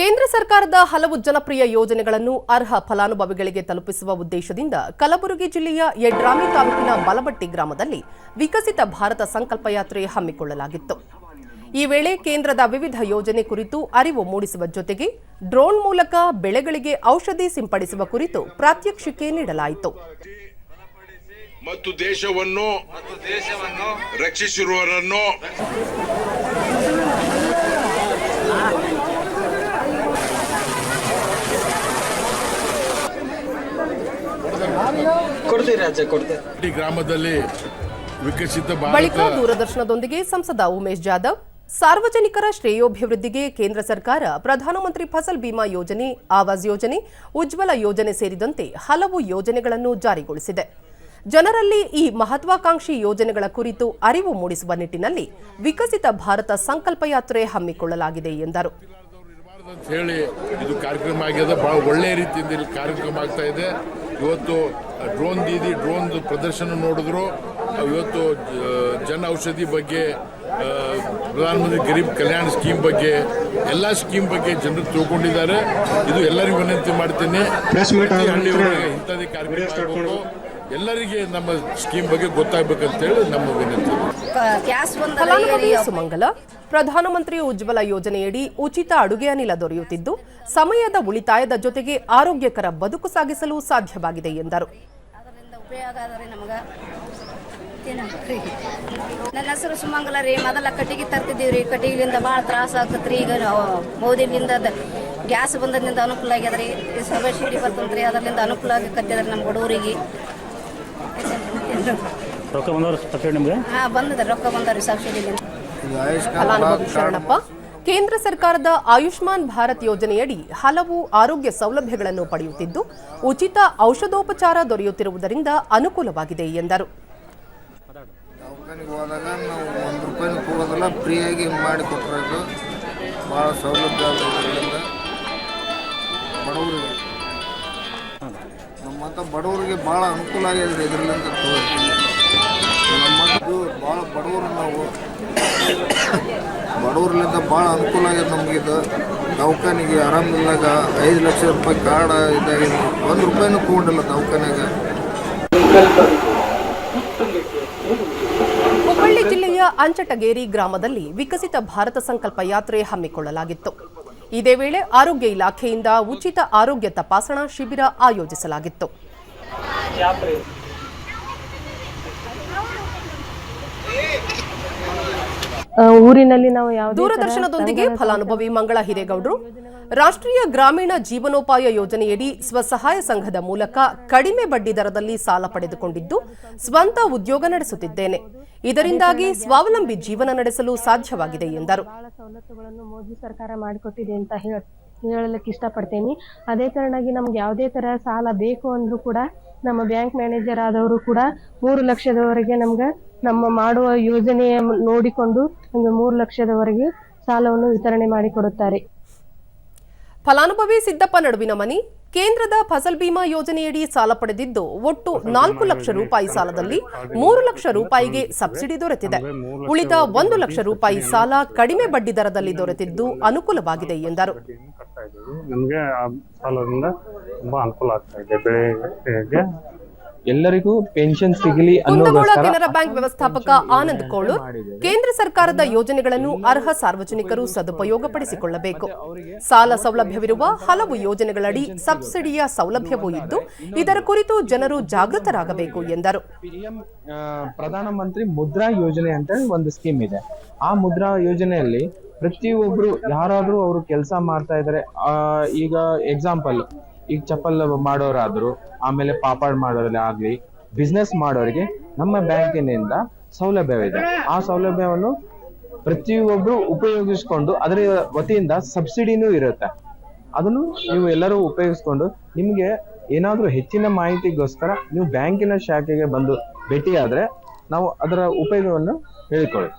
ಕೇಂದ್ರ ಸರ್ಕಾರದ ಹಲವು ಜನಪ್ರಿಯ ಯೋಜನೆಗಳನ್ನು ಅರ್ಹ ಫಲಾನುಭವಿಗಳಿಗೆ ತಲುಪಿಸುವ ಉದ್ದೇಶದಿಂದ ಕಲಬುರಗಿ ಜಿಲ್ಲೆಯ ಯಡ್ರಾಮಿ ತಾಲೂಕಿನ ಬಲಬಟ್ಟಿ ಗ್ರಾಮದಲ್ಲಿ ವಿಕಸಿತ ಭಾರತ ಸಂಕಲ್ಪ ಯಾತ್ರೆ ಹಮ್ಮಿಕೊಳ್ಳಲಾಗಿತ್ತು. ಈ ವೇಳೆ ಕೇಂದ್ರದ ವಿವಿಧ ಯೋಜನೆ ಕುರಿತು ಅರಿವು ಮೂಡಿಸುವ ಜೊತೆಗೆ ಡ್ರೋನ್ ಮೂಲಕ ಬೆಳೆಗಳಿಗೆ ಔಷಧಿ ಸಿಂಪಡಿಸುವ ಕುರಿತು ಪ್ರಾತ್ಯಕ್ಷಿಕೆ ನೀಡಲಾಯಿತು. ಮತ್ತು ದೇಶವನ್ನು ಮತ್ತು ಕೊಡ್ತೀವಿ ರಾಜ್ಯ ಕೊಡ್ತೀವಿ ಈ ಗ್ರಾಮದಲ್ಲಿ ವಿಕಸಿತ ಬಳಿಕ ದೂರದರ್ಶನದೊಂದಿಗೆ ಸಂಸದ ಉಮೇಶ್ ಜಾಧವ್ ಸಾರ್ವಜನಿಕರ ಶ್ರೇಯೋಭಿವೃದ್ಧಿಗೆ ಕೇಂದ್ರ ಸರ್ಕಾರ ಪ್ರಧಾನಮಂತ್ರಿ ಫಸಲ್ ಬಿಮಾ ಯೋಜನೆ ಆವಾಸ್ ಯೋಜನೆ ಉಜ್ವಲ ಯೋಜನೆ ಸೇರಿದಂತೆ ಹಲವು ಯೋಜನೆಗಳನ್ನು ಜಾರಿಗೊಳಿಸಿದೆ. ಜನರಲ್ಲಿ ಈ ಮಹತ್ವಾಕಾಂಕ್ಷಿ ಯೋಜನೆಗಳ ಕುರಿತು ಅರಿವು ಮೂಡಿಸುವ ನಿಟ್ಟಿನಲ್ಲಿ ವಿಕಸಿತ ಭಾರತ ಸಂಕಲ್ಪ ಯಾತ್ರೆ ಹಮ್ಮಿಕೊಳ್ಳಲಾಗಿದೆ ಎಂದರು. ಅಂತ ಹೇಳಿ ಇದು ಕಾರ್ಯಕ್ರಮ ಆಗಿದೆ. ಬಹಳ ಒಳ್ಳೆಯ ರೀತಿಯಿಂದ ಇಲ್ಲಿ ಕಾರ್ಯಕ್ರಮ ಆಗ್ತಾ ಇದೆ. ಇವತ್ತು ಡ್ರೋನ್ ದೀದಿ ಡ್ರೋನ್ ಪ್ರದರ್ಶನ ನೋಡಿದ್ರು. ಇವತ್ತು ಜನ ಔಷಧಿ ಬಗ್ಗೆ ಪ್ರಧಾನಮಂತ್ರಿ ಗರೀಬ್ ಕಲ್ಯಾಣ ಸ್ಕೀಮ್ ಬಗ್ಗೆ ಎಲ್ಲ ಸ್ಕೀಮ್ ಬಗ್ಗೆ ಜನರು ತಿಳ್ಕೊಂಡಿದ್ದಾರೆ. ಇದು ಎಲ್ಲರಿಗೂ ವಿನಂತಿ ಮಾಡ್ತೀನಿ. ಇಂಥದ್ದೇ ಕಾರ್ಯಕ್ರಮ ಎಲ್ಲರಿಗೆ ನಮ್ಮ ಸ್ಕೀಮ್ ಬಗ್ಗೆ ಗೊತ್ತಾಗಬೇಕಂತೇಳಿ ನಮ್ಮ ವಿನಂತಿ. ಸುಮಂಗಲ. ಪ್ರಧಾನಮಂತ್ರಿ ಉಜ್ವಲ ಯೋಜನೆಯಡಿ ಉಚಿತ ಅಡುಗೆ ಅನಿಲ ದೊರೆಯುತ್ತಿದ್ದು ಸಮಯದ ಉಳಿತಾಯದ ಜೊತೆಗೆ ಆರೋಗ್ಯಕರ ಬದುಕು ಸಾಗಿಸಲು ಸಾಧ್ಯವಾಗಿದೆ ಎಂದರು. ನನ್ನ ಹೆಸರು ಸುಮಂಗಲ ರೀ. ಮೊದಲ ಕಟ್ಟಿಗೆ ತರ್ತಿದ್ದೀವಿ ರೀ ಕಟ್ಟಿಗೆಲಿಂದ ಭಾಳ ತ್ರಾಸ ಆಗ್ತತ್ರಿ. ರೀ ಈಗ ಮೋದಿಲಿಂದ ಅದ ಗ್ಯಾಸ್ ಬಂದದಿಂದ ಅನುಕೂಲ ಆಗ್ಯದ ರೀ ಈ ಸಬ್ಸಿಡಿ ಬರ್ತಂತ ರೀ ಅದರಿಂದ ಅನುಕೂಲ ಆಗಕತ್ತದ ನಮ್ಮ ಬಡವರಿಗೆ. ರೊಕ್ಕ ಬಂದವ್ರಿ ಸಬ್ಸಿಡಿ ನಿಮ್ಗೆ? ಹಾಂ ಬಂದದ ರೊಕ್ಕ ಬಂದವ್ರಿ ಸಬ್ಸಿಡಿಲಿಂದ ಫಲಾನುಭವಿ ಶರಣಪ್ಪ. ಕೇಂದ್ರ ಸರ್ಕಾರದ ಆಯುಷ್ಮಾನ್ ಭಾರತ್ ಯೋಜನೆಯಡಿ ಹಲವು ಆರೋಗ್ಯ ಸೌಲಭ್ಯಗಳನ್ನು ಪಡೆಯುತ್ತಿದ್ದು ಉಚಿತ ಔಷಧೋಪಚಾರ ದೊರೆಯುತ್ತಿರುವುದರಿಂದ ಅನುಕೂಲವಾಗಿದೆ ಎಂದರು. ಬಡವರಿಗೆ ನಮ್ಮಂಥ ಬಡವರಿಗೆ ಭಾಳ ಅನುಕೂಲ ಆಗಿದೆ ಇದರಿಂದ ನಮ್ಮಂತದ್ದು ಭಾಳ ಬಡವರು ನಾವು ಬಡವ್ರಲ್ಲಿಂದ ಭಾಳ ಅನುಕೂಲ ಆಗ್ಯದ ನಮಗಿದು ದವಾಖಾನಿಗೆ ಆರಾಮಿಲ್ಲಾಗ ಐದು ಲಕ್ಷ ರೂಪಾಯಿ ಕಾರ್ಡ್ ಇದಾಗಿದೆ ಒಂದು ರೂಪಾಯಿನೂ ತೊಗೊಂಡಿಲ್ಲ ದವಾಖಾನ್ಯಾಗ. ಹುಬ್ಬಳ್ಳಿ ಜಿಲ್ಲೆಯ ಅಂಚಟಗೇರಿ ಗ್ರಾಮದಲ್ಲಿ ವಿಕಸಿತ ಭಾರತ ಸಂಕಲ್ಪ ಯಾತ್ರೆ ಹಮ್ಮಿಕೊಳ್ಳಲಾಗಿತ್ತು. ಇದೇ ವೇಳೆ ಆರೋಗ್ಯ ಇಲಾಖೆಯಿಂದ ಉಚಿತ ಆರೋಗ್ಯ ತಪಾಸಣಾ ಶಿಬಿರ ಆಯೋಜಿಸಲಾಗಿತ್ತು. ಊರಿನಲ್ಲಿ ನಾವು ಯಾವ ದೂರದರ್ಶನದೊಂದಿಗೆ ಫಲಾನುಭವಿ ಮಂಗಳ ಹಿರೇಗೌಡರು. ರಾಷ್ಟ್ರೀಯ ಗ್ರಾಮೀಣ ಜೀವನೋಪಾಯ ಯೋಜನೆಯಡಿ ಸ್ವಸಹಾಯ ಸಂಘದ ಮೂಲಕ ಕಡಿಮೆ ಬಡ್ಡಿ ದರದಲ್ಲಿ ಸಾಲ ಪಡೆದುಕೊಂಡಿದ್ದು ಸ್ವಂತ ಉದ್ಯೋಗ ನಡೆಸುತ್ತಿದ್ದೇನೆ. ಇದರಿಂದಾಗಿ ಸ್ವಾವಲಂಬಿ ಜೀವನ ನಡೆಸಲು ಸಾಧ್ಯವಾಗಿದೆ ಎಂದರು. ಸವಲತ್ತುಗಳನ್ನು ಮೋದಿ ಸರ್ಕಾರ ಮಾಡಿಕೊಟ್ಟಿದೆ ಅಂತ ಹೇಳ ಹೇಳಲಿಕ್ಕೆ ಇಷ್ಟಪಡ್ತೇನೆ. ಅದೇ ತರನಾಗಿ ನಮ್ಗೆ ಯಾವುದೇ ತರ ಸಾಲ ಬೇಕು ಅಂದ್ರೂ ಕೂಡ ನಮ್ಮ ಬ್ಯಾಂಕ್ ಮ್ಯಾನೇಜರ್ ಆದವರು ಕೂಡ ಮೂರು ಲಕ್ಷದವರೆಗೆ ನಮ್ಗೆ ನಮ್ಮ ಮಾಡುವ ಯೋಜನೆಯ ನೋಡಿಕೊಂಡು ಒಂದು ಮೂರು ಲಕ್ಷದವರೆಗೆ ಸಾಲವನ್ನು ವಿತರಣೆ ಮಾಡಿಕೊಡುತ್ತಾರೆ. ಫಲಾನುಭವಿ ಸಿದ್ದಪ್ಪ ನಡುವಿನ ಮನಿ ಕೇಂದ್ರದ ಫಸಲ್ ಬಿಮಾ ಯೋಜನೆಯಡಿ ಸಾಲ ಪಡೆದಿದ್ದು ಒಟ್ಟು ನಾಲ್ಕು ಲಕ್ಷ ರೂಪಾಯಿ ಸಾಲದಲ್ಲಿ ಮೂರು ಲಕ್ಷ ರೂಪಾಯಿಗೆ ಸಬ್ಸಿಡಿ ದೊರೆತಿದೆ. ಉಳಿದ ಒಂದು ಲಕ್ಷ ರೂಪಾಯಿ ಸಾಲ ಕಡಿಮೆ ಬಡ್ಡಿ ದರದಲ್ಲಿ ದೊರೆತಿದ್ದು ಅನುಕೂಲವಾಗಿದೆ ಎಂದರು. ನಮಗೆ ಆ ಸಾಲದಿಂದ ತುಂಬಾ ಅನುಕೂಲ ಆಗ್ತಾ ಇದೆ. ಬೆಳೆಗೆ ಎಲ್ಲರಿಗೂ ಪೆನ್ಷನ್ ಸಿಗಲಿ ಕುಂದಗೋಳ ಕೆನರಾ ಬ್ಯಾಂಕ್ ವ್ಯವಸ್ಥಾಪಕ ಆನಂದ್ ಕೋಳು ಕೇಂದ್ರ ಸರ್ಕಾರದ ಯೋಜನೆಗಳನ್ನು ಅರ್ಹ ಸಾರ್ವಜನಿಕರು ಸದುಪಯೋಗಪಡಿಸಿಕೊಳ್ಳಬೇಕು. ಸಾಲ ಸೌಲಭ್ಯವಿರುವ ಹಲವು ಯೋಜನೆಗಳಡಿ ಸಬ್ಸಿಡಿಯ ಸೌಲಭ್ಯವೂ ಇದ್ದು ಇದರ ಕುರಿತು ಜನರು ಜಾಗೃತರಾಗಬೇಕು ಎಂದರು. ಪ್ರಧಾನಮಂತ್ರಿ ಪ್ರಧಾನ ಮಂತ್ರಿ ಮುದ್ರಾ ಯೋಜನೆ ಅಂತ ಒಂದು ಸ್ಕೀಮ್ ಇದೆ. ಆ ಮುದ್ರಾ ಯೋಜನೆಯಲ್ಲಿ ಪ್ರತಿಯೊಬ್ಬರು ಯಾರಾದ್ರೂ ಅವರು ಕೆಲಸ ಮಾಡ್ತಾ ಇದ್ದಾರೆ ಈಗ ಎಕ್ಸಾಂಪಲ್ ಈಗ ಚಪ್ಪಲ್ ಮಾಡೋರಾದ್ರು, ಆಮೇಲೆ ಪಾಪಡ್ ಮಾಡೋರಲ್ಲಿ ಆಗ್ಲಿ ಬಿಸ್ನೆಸ್ ಮಾಡೋರಿಗೆ ನಮ್ಮ ಬ್ಯಾಂಕಿನಿಂದ ಸೌಲಭ್ಯವಿದೆ. ಆ ಸೌಲಭ್ಯವನ್ನು ಪ್ರತಿಯೊಬ್ರು ಉಪಯೋಗಿಸ್ಕೊಂಡು ಅದರ ವತಿಯಿಂದ ಸಬ್ಸಿಡಿನೂ ಇರುತ್ತೆ. ಅದನ್ನು ನೀವು ಎಲ್ಲರೂ ಉಪಯೋಗಿಸ್ಕೊಂಡು ನಿಮಗೆ ಏನಾದರೂ ಹೆಚ್ಚಿನ ಮಾಹಿತಿಗೋಸ್ಕರ ನೀವು ಬ್ಯಾಂಕಿನ ಶಾಖೆಗೆ ಬಂದು ಭೇಟಿಯಾದರೆ ನಾವು ಅದರ ಉಪಯೋಗವನ್ನು ಹೇಳಿಕೊಳ್ಳಿ.